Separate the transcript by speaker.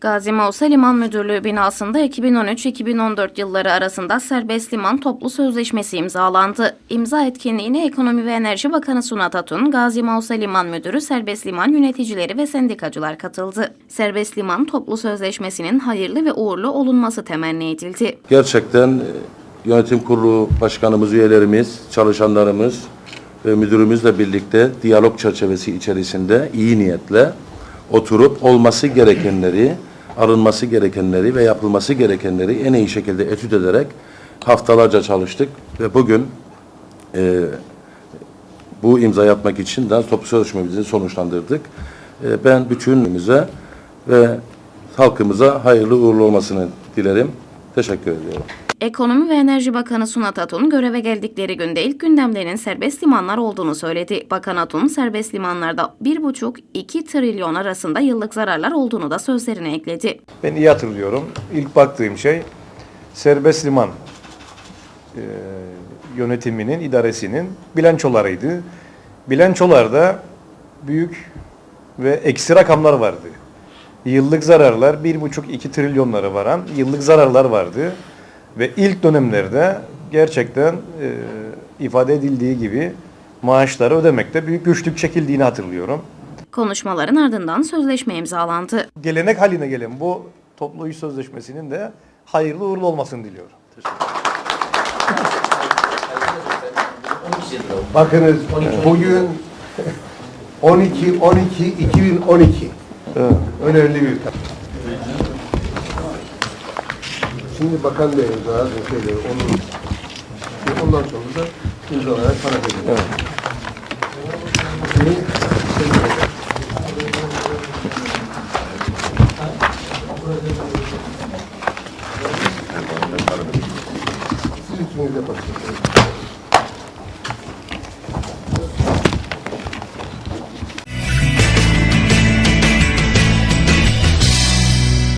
Speaker 1: Gazi Mausa Liman Müdürlüğü binasında 2013-2014 yılları arasında Serbest Liman Toplu Sözleşmesi imzalandı. İmza etkinliğine Ekonomi ve Enerji Bakanı Sunat Atun, Gazi Mausa Liman Müdürü, Serbest Liman yöneticileri ve sendikacılar katıldı. Serbest Liman Toplu Sözleşmesi'nin hayırlı ve uğurlu olunması temenni edildi.
Speaker 2: Gerçekten e, yönetim kurulu başkanımız, üyelerimiz, çalışanlarımız ve müdürümüzle birlikte diyalog çerçevesi içerisinde iyi niyetle oturup olması gerekenleri, alınması gerekenleri ve yapılması gerekenleri en iyi şekilde etüt ederek haftalarca çalıştık ve bugün e, bu imza atmak için de toplu sözleşmemizi sonuçlandırdık. E, ben bütünümüze ve halkımıza hayırlı uğurlu olmasını dilerim. Teşekkür ediyorum.
Speaker 1: Ekonomi ve Enerji Bakanı Sunat Atun göreve geldikleri günde ilk gündemlerinin serbest limanlar olduğunu söyledi. Bakan Atun serbest limanlarda 1,5-2 trilyon arasında yıllık zararlar olduğunu da sözlerine ekledi.
Speaker 3: Ben iyi hatırlıyorum. İlk baktığım şey serbest liman e, yönetiminin, idaresinin bilançolarıydı. Bilançolarda büyük ve eksi rakamlar vardı. Yıllık zararlar 1,5-2 trilyonlara varan yıllık zararlar vardı. Ve ilk dönemlerde gerçekten e, ifade edildiği gibi maaşları ödemekte büyük güçlük çekildiğini hatırlıyorum.
Speaker 1: Konuşmaların ardından sözleşme imzalandı.
Speaker 3: gelenek haline gelen bu toplu iş sözleşmesinin de hayırlı uğurlu olmasını diliyorum.
Speaker 4: Bakınız bugün 12 12 2012 önemli bir tarih. Şimdi bakan da imza şeyleri onun ondan sonra da imzalayarak para veriyor. Şimdi siz üçünüz yaparsınız.